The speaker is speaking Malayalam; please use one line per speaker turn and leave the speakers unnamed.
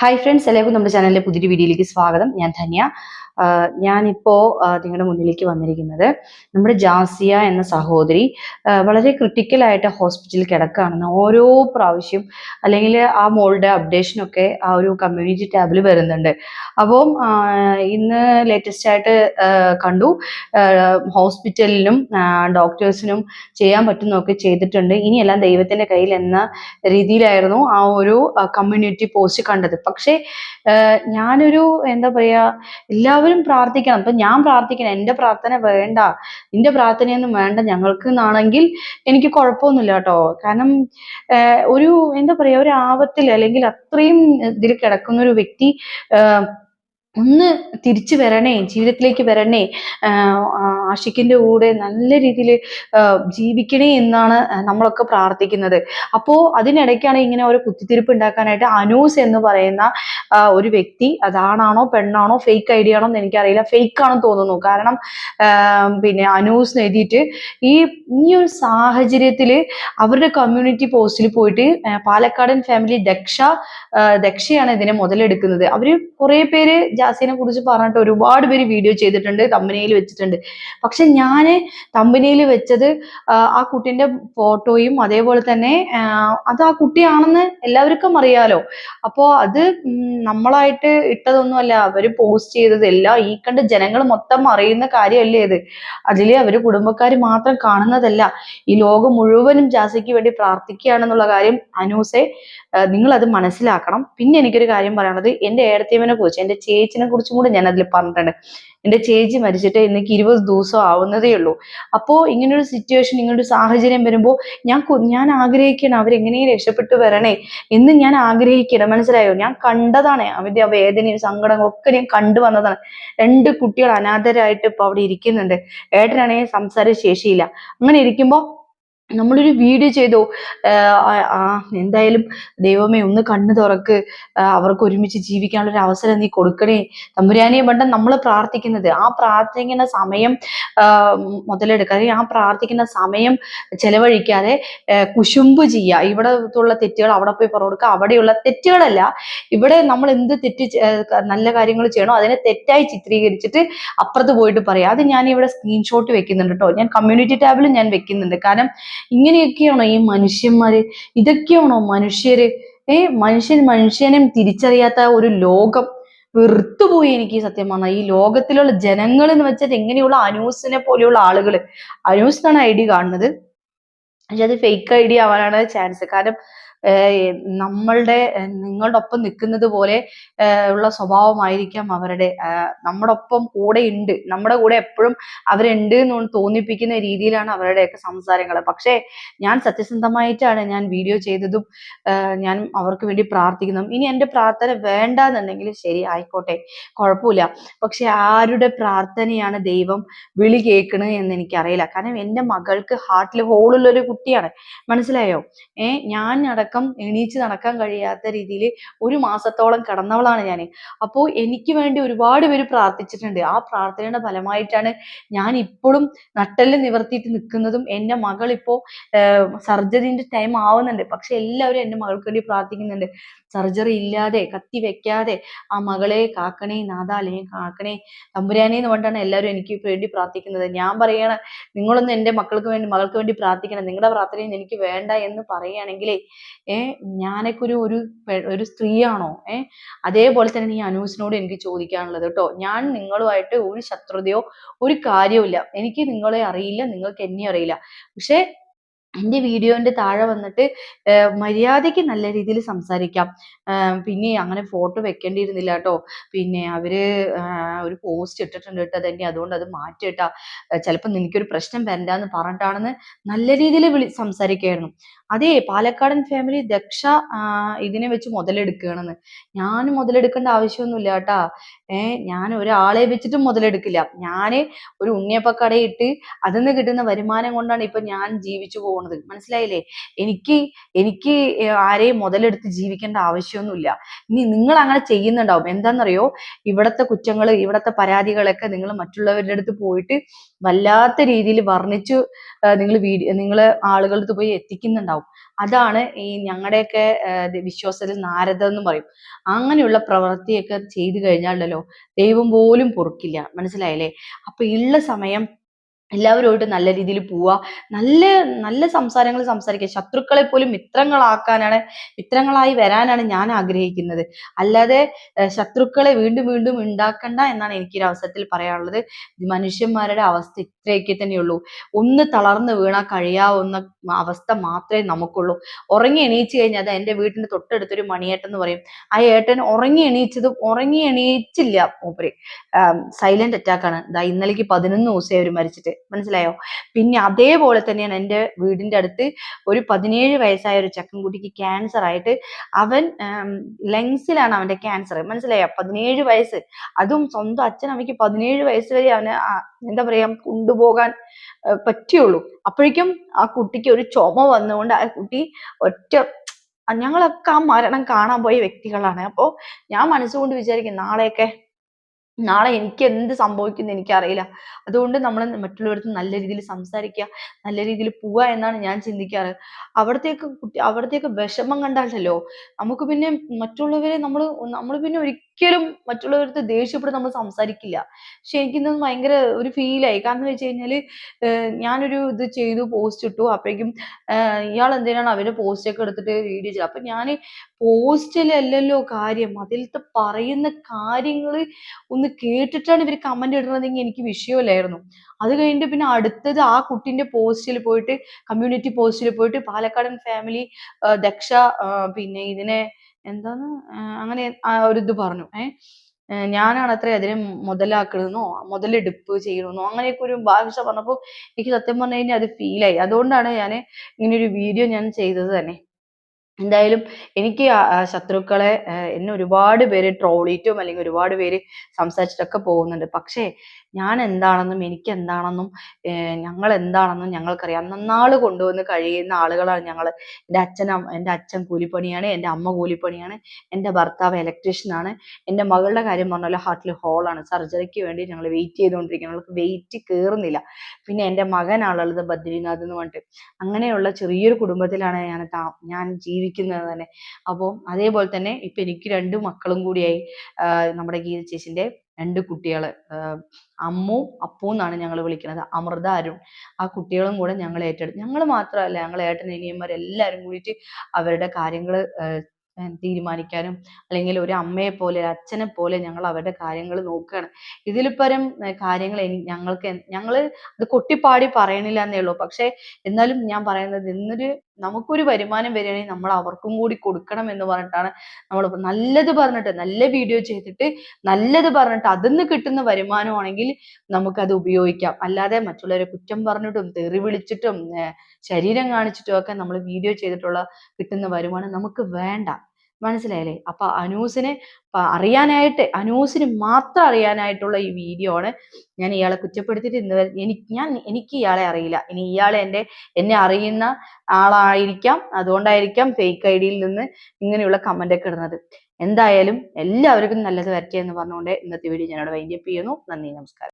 ഹായ് ഫ്രണ്ട്സ് എല്ലാവർക്കും നമ്മുടെ ചാനലിലെ പുതിയൊരു വീഡിയോയിലേക്ക് സ്വാഗതം. ഞാൻ ധന്യ. ഞാനിപ്പോൾ ഞാനിപ്പോ നിങ്ങളുടെ മുന്നിലേക്ക് വന്നിരിക്കുന്നത് നമ്മുടെ ജാസിയ എന്ന സഹോദരി വളരെ ക്രിട്ടിക്കലായിട്ട് ഹോസ്പിറ്റലിൽ കിടക്കുകയാണെന്ന് ഓരോ പ്രാവശ്യം അല്ലെങ്കിൽ ആ മോളുടെ അപ്ഡേഷനൊക്കെ ആ ഒരു കമ്മ്യൂണിറ്റി ടാബിൽ വരുന്നുണ്ട്. അപ്പം ഇന്ന് ലേറ്റസ്റ്റ് ആയിട്ട് കണ്ടു. ഹോസ്പിറ്റലിനും ഡോക്ടേഴ്സിനും ചെയ്യാൻ പറ്റുന്നൊക്കെ ചെയ്തിട്ടുണ്ട്. ഇനിയെല്ലാം ദൈവത്തിന്റെ കയ്യിൽ എന്ന രീതിയിലായിരുന്നു ആ ഒരു കമ്മ്യൂണിറ്റി പോസ്റ്റ് കണ്ടത്. പക്ഷേ ഞാനൊരു എന്താ പറയാ എല്ലാവരും പ്രാർത്ഥിക്കണം. ഇപ്പൊ ഞാൻ പ്രാർത്ഥിക്കണം. എന്റെ പ്രാർത്ഥന വേണ്ട. നിന്റെ പ്രാർത്ഥനയൊന്നും വേണ്ട ഞങ്ങൾക്ക് എന്നാണെങ്കിൽ എനിക്ക് കുഴപ്പമൊന്നുമില്ല കേട്ടോ. കാരണം ഒരു എന്താ പറയാ ഒരു ആപത്തിൽ അല്ലെങ്കിൽ അത്രയും ഇതിൽ കിടക്കുന്ന ഒരു വ്യക്തി ഒന്ന് തിരിച്ചു വരണേ ജീവിതത്തിലേക്ക് വരണേ ആഹ് ആഷിക്കിന്റെ കൂടെ നല്ല രീതിയിൽ ജീവിക്കണേ എന്നാണ് നമ്മളൊക്കെ പ്രാർത്ഥിക്കുന്നത്. അപ്പോ അതിനിടയ്ക്കാണ് ഇങ്ങനെ ഒരു കുത്തിത്തിരിപ്പ് ഉണ്ടാക്കാനായിട്ട് അനൂസ് എന്ന് പറയുന്ന ഒരു വ്യക്തി അതാണാണോ പെണ്ണാണോ ഫേക്ക് ഐഡിയ ആണോ എന്ന് എനിക്കറിയില്ല ഫേക്ക് ആണെന്ന് തോന്നുന്നു. കാരണം പിന്നെ അനൂസ് എഴുതിയിട്ട് ഈ ഈ ഒരു സാഹചര്യത്തിൽ അവരുടെ കമ്മ്യൂണിറ്റി പോസ്റ്റിൽ പോയിട്ട് പാലക്കാടൻ ഫാമിലി ദക്ഷ ദക്ഷയാണ് ഇതിനെ മുതലെടുക്കുന്നത്. അവർ കുറെ പേര് ജാസിനെ കുറിച്ച് പറഞ്ഞിട്ട് ഒരുപാട് പേര് വീഡിയോ ചെയ്തിട്ടുണ്ട് കമ്പനിയിൽ വെച്ചിട്ടുണ്ട്. പക്ഷെ ഞാൻ തമ്പനയിൽ വെച്ചത് ആ, കുട്ടിന്റെ ഫോട്ടോയും അതേപോലെ തന്നെ അത് ആ കുട്ടിയാണെന്ന് എല്ലാവർക്കും അറിയാലോ. അപ്പോ അത് നമ്മളായിട്ട് ഇട്ടതൊന്നുമല്ല. അവർ പോസ്റ്റ് ചെയ്തത് ഈ കണ്ട് ജനങ്ങൾ മൊത്തം അറിയുന്ന കാര്യമല്ലേ ഇത്. അതിൽ അവർ കുടുംബക്കാർ മാത്രം കാണുന്നതല്ല. ഈ ലോകം മുഴുവനും ജാസിക്ക് വേണ്ടി പ്രാർത്ഥിക്കുകയാണെന്നുള്ള കാര്യം അനൂസെ നിങ്ങൾ അത് മനസ്സിലാക്കണം. പിന്നെ എനിക്കൊരു കാര്യം പറയാനുള്ളത്. എന്റെ ഏടത്തിയമ്മനെ കുറിച്ച് എന്റെ ചേച്ചിനെ കുറിച്ചും കൂടെ ഞാൻ അതിൽ പറഞ്ഞിട്ടുണ്ട്. എന്റെ ചേച്ചി മരിച്ചിട്ട് ഇന്നേക്ക് ഇരുപത് ദിവസം ആവുന്നതേ ഉള്ളൂ. അപ്പോൾ ഇങ്ങനൊരു സിറ്റുവേഷൻ ഇങ്ങനൊരു സാഹചര്യം വരുമ്പോൾ ഞാൻ ഞാൻ ആഗ്രഹിക്കണം അവരെങ്ങനെയും രക്ഷപ്പെട്ടു വരണേ എന്ന് ഞാൻ ആഗ്രഹിക്കണം മനസ്സിലായോ? ഞാൻ കണ്ടതാണ് അവരുടെ ആ വേദനയും സങ്കടങ്ങളും ഒക്കെ ഞാൻ കണ്ടു വന്നതാണ്. രണ്ട് കുട്ടികൾ അനാഥരായിട്ട് ഇപ്പൊ അവിടെ ഇരിക്കുന്നുണ്ട്. ഏട്ടനാണെങ്കിൽ സംസാര ശേഷിയില്ല. അങ്ങനെ ഇരിക്കുമ്പോൾ നമ്മളൊരു വീഡിയോ ചെയ്തു. എന്തായാലും ദൈവമേ ഒന്ന് കണ്ണു തുറക്ക്. അവർക്ക് ഒരുമിച്ച് ജീവിക്കാനുള്ള ഒരു അവസരം നീ കൊടുക്കണേ. തമ്പുരാനെ വേണ്ട നമ്മൾ പ്രാർത്ഥിക്കുന്നത്. ആ പ്രാർത്ഥിക്കുന്ന സമയം മുതലെടുക്കുക അല്ലെങ്കിൽ ആ പ്രാർത്ഥിക്കുന്ന സമയം ചെലവഴിക്കാതെ കുശുമ്പ് ചെയ്യുക. ഉള്ള തെറ്റുകൾ അവിടെ പോയി പറഞ്ഞു കൊടുക്കുക. അവിടെയുള്ള തെറ്റുകളല്ല. ഇവിടെ നമ്മൾ എന്ത് തെറ്റ് നല്ല കാര്യങ്ങൾ ചെയ്യണോ അതിനെ തെറ്റായി ചിത്രീകരിച്ചിട്ട് അപ്പുറത്ത് പോയിട്ട് പറയാം. അത് ഞാൻ ഇവിടെ സ്ക്രീൻഷോട്ട് വെക്കുന്നുണ്ട് കേട്ടോ ഞാൻ കമ്മ്യൂണിറ്റി ടാബിലും ഞാൻ വെക്കുന്നുണ്ട്. കാരണം ഇങ്ങനെയൊക്കെയാണോ ഈ മനുഷ്യന്മാര്? ഇതൊക്കെയാണോ മനുഷ്യര്? ഏ മനുഷ്യൻ മനുഷ്യനും തിരിച്ചറിയാത്ത ഒരു ലോകം വെറുത്തുപോയി എനിക്ക് സത്യം പറഞ്ഞാൽ ഈ ലോകത്തിലുള്ള ജനങ്ങൾ എന്ന് വെച്ചാൽ എങ്ങനെയുള്ള അനൂസിനെ പോലെയുള്ള ആളുകൾ അനൂസ് എന്നാണ് ഐ ഡി കാണുന്നത്. പക്ഷെ അത് ഫേക്ക് ഐ ഡി ആവാനാണ് ചാൻസ് കാരണം നമ്മളുടെ നിങ്ങളുടെ ഒപ്പം നിൽക്കുന്നത് പോലെ ഉള്ള സ്വഭാവമായിരിക്കാം അവരുടെ. നമ്മുടെ ഒപ്പം കൂടെ ഉണ്ട് നമ്മുടെ കൂടെ എപ്പോഴും അവരുണ്ട് എന്ന് തോന്നിപ്പിക്കുന്ന രീതിയിലാണ് അവരുടെയൊക്കെ സംസാരങ്ങൾ പക്ഷേ ഞാൻ സത്യസന്ധമായിട്ടാണ് ഞാൻ വീഡിയോ ചെയ്തതും ഞാൻ അവർക്ക് വേണ്ടി പ്രാർത്ഥിക്കുന്നതും. ഇനി എന്റെ പ്രാർത്ഥന വേണ്ട എന്നുണ്ടെങ്കിൽ ശരി ആയിക്കോട്ടെ. കുഴപ്പമില്ല. പക്ഷെ ആരുടെ പ്രാർത്ഥനയാണ് ദൈവം വിളി കേൾക്കണത് എന്ന് എനിക്കറിയില്ല. കാരണം എന്റെ മകൾക്ക് ഹാർട്ടിൽ ഹോളുള്ള ഒരു കുട്ടിയാണ്. മനസ്സിലായോ? ഏ ഞാൻ അടക്കം എണീച്ച് നടക്കാൻ കഴിയാത്ത രീതിയിൽ ഒരു മാസത്തോളം കിടന്നവളാണ് ഞാൻ അപ്പോൾ എനിക്ക് വേണ്ടി ഒരുപാട് പേര് പ്രാർത്ഥിച്ചിട്ടുണ്ട്. ആ പ്രാർത്ഥനയുടെ ഫലമായിട്ടാണ് ഞാൻ ഇപ്പോഴും നട്ടെല്ല് നിവർത്തിയിട്ട് നിൽക്കുന്നതും എന്റെ മകൾ ഇപ്പോൾ സർജറിന്റെ ടൈം ആവുന്നുണ്ട്. പക്ഷെ എല്ലാവരും എന്റെ മകൾക്ക് വേണ്ടി പ്രാർത്ഥിക്കുന്നുണ്ട്. സർജറി ഇല്ലാതെ കത്തി വെക്കാതെ ആ മകളെ കാക്കണേ നാഥ അല്ലെങ്കിൽ കാക്കണേ തമ്പുരാനെ എന്ന് പറഞ്ഞിട്ടാണ് എല്ലാവരും എനിക്ക് വേണ്ടി പ്രാർത്ഥിക്കുന്നത്. ഞാൻ പറയണ നിങ്ങളൊന്നും എന്റെ മക്കൾക്ക് വേണ്ടി മകൾക്ക് വേണ്ടി പ്രാർത്ഥിക്കണം നിങ്ങളുടെ പ്രാർത്ഥനയും എനിക്ക് വേണ്ട എന്ന് പറയുകയാണെങ്കിലേ ഏ ഞാനൊക്കെ ഒരു ഒരു ഒരു സ്ത്രീയാണോ? ഏ അതേപോലെ തന്നെ ഈ അനൂസിനോട് എനിക്ക് ചോദിക്കാനുള്ളത് കേട്ടോ. ഞാൻ നിങ്ങളുമായിട്ട് ഒരു ശത്രുതയോ ഒരു കാര്യവുമില്ല. എനിക്ക് നിങ്ങളെ അറിയില്ല നിങ്ങൾക്ക് എന്നെ അറിയില്ല. പക്ഷെ എന്റെ വീഡിയോന്റെ താഴെ വന്നിട്ട് മര്യാദയ്ക്ക് നല്ല രീതിയിൽ സംസാരിക്കാം. പിന്നെ അങ്ങനെ ഫോട്ടോ വെക്കേണ്ടിയിരുന്നില്ല കേട്ടോ പിന്നെ ആഹ് ഒരു പോസ്റ്റ് ഇട്ടിട്ടുണ്ട് കേട്ടോ അതെന്നെ. അതുകൊണ്ട് അത് മാറ്റി കേട്ടാ ചിലപ്പോൾ നിനക്കൊരു പ്രശ്നം വരണ്ടാന്ന് പറഞ്ഞിട്ടാണെന്ന് നല്ല രീതിയിൽ വിളി സംസാരിക്കുകയായിരുന്നു അതേ പാലക്കാടൻ ഫാമിലി ദക്ഷ ഇതിനെ വെച്ച് മുതലെടുക്കുകയാണെന്ന് ഞാൻ മുതലെടുക്കേണ്ട ആവശ്യമൊന്നുമില്ല കേട്ടാ. ഏ ഞാൻ ഒരാളെ വെച്ചിട്ടും മുതലെടുക്കില്ല. ഞാൻ ഒരു ഉണ്ണിയപ്പക്കടയിട്ട് അതിൽ നിന്ന് കിട്ടുന്ന വരുമാനം കൊണ്ടാണ് ഇപ്പൊ ഞാൻ ജീവിച്ചു പോകുന്നത് പോണത് മനസ്സിലായില്ലേ? എനിക്ക് എനിക്ക് ആരെയും മുതലെടുത്ത് ജീവിക്കേണ്ട ആവശ്യമൊന്നുമില്ല. ഇനി നിങ്ങൾ അങ്ങനെ ചെയ്യുന്നുണ്ടാവും. എന്താണെന്നറിയോ? ഇവിടത്തെ കുറ്റങ്ങൾ ഇവിടത്തെ പരാതികളൊക്കെ നിങ്ങൾ മറ്റുള്ളവരുടെ അടുത്ത് പോയിട്ട് വല്ലാത്ത രീതിയിൽ വർണിച്ചു നിങ്ങൾ വീഡിയോ നിങ്ങൾ ആളുകളുടെ പോയി എത്തിക്കുന്നുണ്ടാവും. അതാണ് ഈ ഞങ്ങളുടെയൊക്കെ വിശ്വാസത്തിൽ നാരദ എന്ന് പറയും. അങ്ങനെയുള്ള പ്രവൃത്തിയൊക്കെ ചെയ്തു കഴിഞ്ഞാലല്ലോ ദൈവം പോലും പൊറുക്കില്ല. മനസ്സിലായില്ലേ? അപ്പൊ ഉള്ള സമയം എല്ലാവരുമായിട്ട് നല്ല രീതിയിൽ പോവുക നല്ല നല്ല സംസാരങ്ങൾ സംസാരിക്കുക. ശത്രുക്കളെ പോലും മിത്രങ്ങളാക്കാനാണ് മിത്രങ്ങളായി വരാനാണ് ഞാൻ ആഗ്രഹിക്കുന്നത്. അല്ലാതെ ശത്രുക്കളെ വീണ്ടും വീണ്ടും ഉണ്ടാക്കണ്ട എന്നാണ് എനിക്ക് ഈ അവസരത്തിൽ പറയാനുള്ളത്. മനുഷ്യന്മാരുടെ അവസ്ഥ ഇത്രയൊക്കെ തന്നെയുള്ളൂ. ഒന്ന് തളർന്ന് വീണാൽ കഴിയാവുന്ന അവസ്ഥ മാത്രമേ നമുക്കുള്ളൂ. ഉറങ്ങി എണീച്ചു കഴിഞ്ഞാൽ അത് എന്റെ വീട്ടിന്റെ തൊട്ടടുത്തൊരു മണിയേട്ടൻ എന്ന് പറയും. ആ ഏട്ടൻ ഉറങ്ങി എണീച്ചതും ഉറങ്ങി എണീച്ചില്ല. മൂപ്പര് സൈലന്റ് അറ്റാക്ക് ആണ്. ഇതാ ഇന്നലേക്ക് പതിനൊന്ന് ദിവസമായി അവർ മരിച്ചിട്ട്. മനസ്സിലായോ? പിന്നെ അതേപോലെ തന്നെയാണ് എന്റെ വീടിന്റെ അടുത്ത് ഒരു പതിനേഴ് വയസ്സായ ഒരു ചക്കൻകുട്ടിക്ക് ക്യാൻസർ ആയിട്ട് അവൻ ലങ്സിലാണ് അവന്റെ ക്യാൻസർ മനസ്സിലായോ? പതിനേഴ് വയസ്സ്. അതും സ്വന്തം അച്ഛൻ അമ്മയ്ക്ക് പതിനേഴ് വയസ്സ് വരെ അവന് എന്താ പറയാ കൊണ്ടുപോകാൻ പറ്റിയുള്ളൂ അപ്പോഴേക്കും ആ കുട്ടിക്ക് ഒരു ചുമ വന്നുകൊണ്ട് ആ കുട്ടി ഒറ്റ ഞങ്ങളൊക്കെ ആ മരണം കാണാൻ പോയ വ്യക്തികളാണ്. അപ്പോൾ ഞാൻ മനസ്സുകൊണ്ട് വിചാരിക്കും നാളെയൊക്കെ നാളെ എനിക്ക് എന്ത് സംഭവിക്കുന്നു എനിക്കറിയില്ല. അതുകൊണ്ട് നമ്മൾ മറ്റുള്ളവർക്ക് നല്ല രീതിയിൽ സംസാരിക്കുക നല്ല രീതിയിൽ പോവുക എന്നാണ് ഞാൻ ചിന്തിക്കാറ്. അവിടത്തേക്ക് കുട്ടി അവിടത്തേക്ക് വിഷമം കണ്ടാലല്ലോ നമുക്ക് പിന്നെ മറ്റുള്ളവരെ നമ്മൾ നമ്മൾ പിന്നെ ഒരിക്കലും മറ്റുള്ളവരടുത്ത് ദേഷ്യപ്പെട്ട് നമ്മൾ സംസാരിക്കില്ല. പക്ഷെ എനിക്കിന്ന് ഭയങ്കര ഒരു ഫീലായി കാരണം വെച്ച് കഴിഞ്ഞാൽ ഞാനൊരു ഇത് ചെയ്തു പോസ്റ്റ് ഇട്ടു. അപ്പോഴേക്കും ഇയാൾ എന്തിനാണ് അവരുടെ പോസ്റ്റ് ഒക്കെ എടുത്തിട്ട് വീഡിയോ ചെയ്തത്? അപ്പൊ ഞാൻ പോസ്റ്റിലല്ലല്ലോ കാര്യം. അതിലത്തെ പറയുന്ന കാര്യങ്ങൾ ഒന്ന് കേട്ടിട്ടാണ് ഇവർ കമന്റ് ഇടുന്നതെങ്കിൽ എനിക്ക് വിഷയമല്ലായിരുന്നു. അത് കഴിഞ്ഞിട്ട് പിന്നെ അടുത്തത് ആ കുട്ടിന്റെ പോസ്റ്റിൽ പോയിട്ട് കമ്മ്യൂണിറ്റി പോസ്റ്റിൽ പോയിട്ട് പാലക്കാടൻ ഫാമിലി ദക്ഷ പിന്നെ ഇതിനെ എന്താണ് അങ്ങനെ ഒരു ഇത് പറഞ്ഞു. ഏഹ് ഞാനാണ് അത്ര അതിനെ മുതലാക്കണമെന്നോ മുതലെടുപ്പ് ചെയ്യണമെന്നോ അങ്ങനെയൊക്കെ ഒരു ഭാഷ പറഞ്ഞപ്പോൾ എനിക്ക് സത്യം പറഞ്ഞു കഴിഞ്ഞാൽ അത് ഫീലായി അതുകൊണ്ടാണ് ഞാൻ ഇങ്ങനൊരു വീഡിയോ ഞാൻ ചെയ്തത് തന്നെ. എന്തായാലും എനിക്ക് ശത്രുക്കളെ എന്നെ ഒരുപാട് പേര് ട്രോളിയിട്ടും അല്ലെങ്കിൽ ഒരുപാട് പേര് സംസാരിച്ചിട്ടൊക്കെ പോകുന്നുണ്ട്. പക്ഷേ ഞാൻ എന്താണെന്നും എനിക്ക് എന്താണെന്നും ഞങ്ങൾ എന്താണെന്നും ഞങ്ങൾക്കറിയാം. നന്നാൾ കൊണ്ടുവന്ന് കഴിയുന്ന ആളുകളാണ് ഞങ്ങൾ എന്റെ അച്ഛൻ എന്റെ അച്ഛൻ കൂലിപ്പണിയാണ് എന്റെ അമ്മ കൂലിപ്പണിയാണ് എന്റെ ഭർത്താവ് ഇലക്ട്രീഷ്യനാണ് എന്റെ മകളുടെ കാര്യം പറഞ്ഞാൽ ഹാർട്ടിൽ ഹോളാണ് സർജറിക്ക് വേണ്ടി ഞങ്ങൾ വെയിറ്റ് ചെയ്തുകൊണ്ടിരിക്കുകയാണ്. ഞങ്ങൾക്ക് വെയിറ്റ് കയറുന്നില്ല പിന്നെ എന്റെ മകനാളുള്ളത് ബദ്രീനാഥ് എന്ന് പറഞ്ഞിട്ട്. അങ്ങനെയുള്ള ചെറിയൊരു കുടുംബത്തിലാണ് ഞാൻ താ ഞാൻ ജീവിക്കുന്നത് തന്നെ. അപ്പോൾ അതേപോലെ തന്നെ ഇപ്പൊ എനിക്ക് രണ്ട് മക്കളും കൂടിയായി. നമ്മുടെ ഗീത ചേച്ചിന്റെ രണ്ട് കുട്ടികളെ അമ്മു അപ്പു എന്നാണ് ഞങ്ങൾ വിളിക്കുന്നത്. അമൃത അരുൺ. ആ കുട്ടികളും കൂടെ ഞങ്ങൾ ഏറ്റെടുത്തു. ഞങ്ങൾ മാത്രമല്ല ഞങ്ങൾ ഏട്ടൻ എല്ലാവരും കൂടിയിട്ട് അവരുടെ കാര്യങ്ങൾ തീരുമാനിക്കാനും അല്ലെങ്കിൽ ഒരു അമ്മയെ പോലെ അച്ഛനെ പോലെ ഞങ്ങൾ അവരുടെ കാര്യങ്ങൾ നോക്കുകയാണ്. ഇതിൽ പരം കാര്യങ്ങൾ ഞങ്ങൾക്ക് ഞങ്ങൾ അത് കൊട്ടിപ്പാടി പറയണില്ല എന്നേ ഉള്ളൂ. പക്ഷെ എന്നാലും ഞാൻ പറയുന്നത് ഇന്നൊരു നമുക്കൊരു വരുമാനം വരികയാണെങ്കിൽ നമ്മൾ അവർക്കും കൂടി കൊടുക്കണം എന്ന് പറഞ്ഞിട്ടാണ് നമ്മൾ നല്ലത് പറഞ്ഞിട്ട് നല്ല വീഡിയോ ചെയ്തിട്ട് നല്ലത് പറഞ്ഞിട്ട് അതിന്ന് കിട്ടുന്ന വരുമാനമാണെങ്കിൽ നമുക്കത് ഉപയോഗിക്കാം. അല്ലാതെ മറ്റുള്ളവരെ കുറ്റം പറഞ്ഞിട്ടും തെറി വിളിച്ചിട്ടും ശരീരം കാണിച്ചിട്ടും ഒക്കെ നമ്മൾ വീഡിയോ ചെയ്തിട്ടുള്ള കിട്ടുന്ന വരുമാനം നമുക്ക് വേണ്ട. മനസ്സിലായില്ലേ? അപ്പൊ അനൂസിനെ അറിയാനായിട്ട് അനൂസിന് മാത്രം അറിയാനായിട്ടുള്ള ഈ വീഡിയോ ആണ് ഞാൻ ഇയാളെ കുറ്റപ്പെടുത്തിയിട്ട് ഇന്ന് എനിക്ക് ഞാൻ എനിക്ക് ഇയാളെ അറിയില്ല. ഇനി ഇയാളെ എന്റെ എന്നെ അറിയുന്ന ആളായിരിക്കാം. അതുകൊണ്ടായിരിക്കാം ഫേക്ക് ഐ ഡിയിൽ നിന്ന് ഇങ്ങനെയുള്ള കമന്റ് ഒക്കെ ഇടുന്നത്. എന്തായാലും എല്ലാവർക്കും നല്ലത് വരട്ടെ എന്ന് പറഞ്ഞുകൊണ്ട് ഇന്നത്തെ വീഡിയോ ഞാനിവിടെ വൈൻഡപ്പ് ചെയ്യുന്നു. നന്ദി നമസ്കാരം.